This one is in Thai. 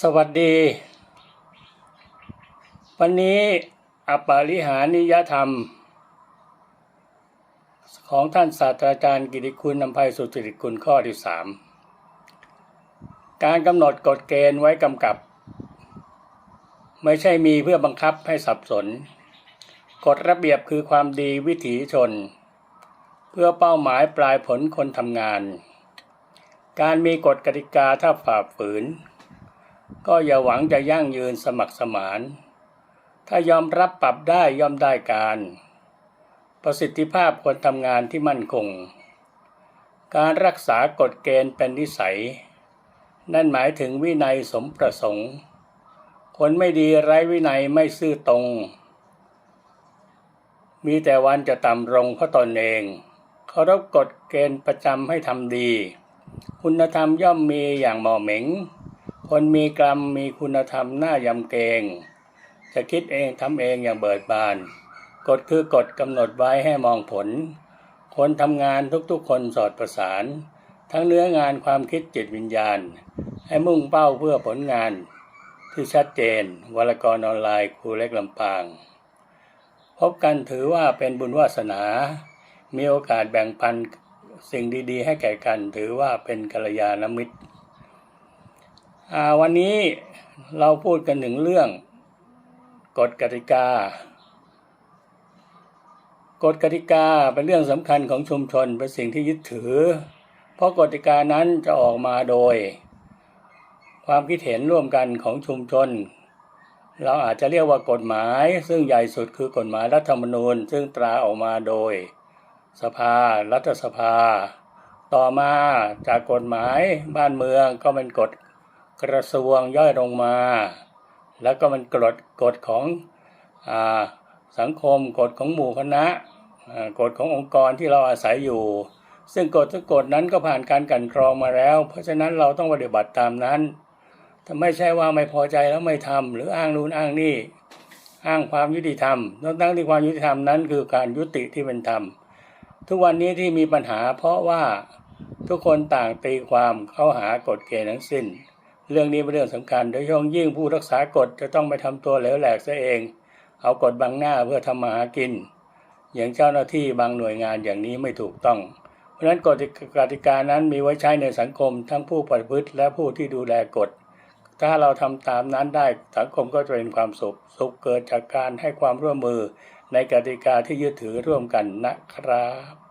สวัสดี วันนี้อปาริหานิยธรรม ของท่านศาสตราจารย์กิติคุณนำภัยสุจริตคุณข้อที่สามการกำหนดกฎเกณฑ์ไว้กำกับ ไม่ใช่มีเพื่อบังคับให้สับสน กฎระเบียบคือความดีวิถีชน เพื่อเป้าหมายปลายผลคนทำงาน การมีกฎกติกาถ้าฝ่าฝืน ก็อย่าหวังจะยั่งยืนสมัครสมาน ถ้ายอมรับปรับได้ย่อมได้การ ประสิทธิภาพคนทำงานที่มั่นคง การรักษากฎเกณฑ์เป็นนิสัย นั่นหมายถึงวินัยสมประสงค์ คนไม่ดีไร้วินัยไม่ซื่อตรง มีแต่วันจะต่ำลงเพราะตนเองเคารพกฎเกณฑ์ประจำให้ทำดี คุณธรรมย่อมมีอย่างเหมาะเหม็ง คนมีกรรมมีคุณธรรมน่ายำเกรงจะคิดเองทำเองอย่างเบิดบาน กฎคือกฎกำหนดไว้ให้มองผล คนทำงานทุกๆคนสอดประสาน ทั้งเนื้องานความคิดจิตวิญญาณ ให้มุ่งเป้าเพื่อผลงาน ที่ชัดเจนวรกรออนไลน์ครูเล็กลำปาง พบกันถือว่าเป็นบุญวาสนา มีโอกาสแบ่งปัน สิ่งดี ๆ ให้แก่กัน ถือว่าเป็นกัลยาณมิตรวันนี้เราพูดกันถึงเรื่องกฎกติกากฎกติกาเป็นเรื่องสำคัญของชุมชนเป็นสิ่งที่ยึดถือ เพราะกฎกติกานั้นจะออกมาโดย ความคิดเห็นร่วมกันของชุมชน เราอาจจะเรียกว่ากฎหมาย ซึ่งใหญ่สุดคือกฎหมายรัฐธรรมนูญ ซึ่งตราออกมาโดย สภา รัฐสภา ต่อมาจากกฎหมายบ้านเมืองก็เป็นกฎกระทรวงย่อยลงมา แล้วก็มันกฎกฎของอสังคมกฎของหมู่คณะกฎขององค์กรที่เราอาศัยอยู่ ซึ่งกฎทุกกฎนั้นก็ผ่านการกันกรองมาแล้ว เพราะฉะนั้นเราต้องปฏิบัติตามนั้นถ้าไม่ใช่ว่าไม่พอใจแล้วไม่ทำหรืออ้างนู่นอ้างนี่อ้างความยุติธรรมทั้งทั้งที่ความยุติธรรมนั้นคือการยุติที่เป็นธรรม ทุกวันนี้ที่มีปัญหาเพราะว่าทุกคนต่างตีความเข้าหากฎเกณฑ์ทั้งสิ้น เรื่องนี้เป็นเรื่องสำคัญ โดยเฉพาะยิ่งผู้รักษากฎจะต้องไปทำตัวเหลวแหลกซะเอง เอากฎบังหน้าเพื่อทำมาหากิน อย่างเจ้าหน้าที่บางหน่วยงานอย่างนี้ไม่ถูกต้อง เพราะฉะนั้นกฎกติกานั้นมีไว้ใช้ในสังคม ทั้งผู้ประพฤติและผู้ที่ดูแลกฎ ถ้าเราทำตามนั้นได้สังคมก็จะเป็นความสุข สุขเกิดจากการให้ความร่วมมือ ในกติกาที่ยึดถือร่วมกันนะครับ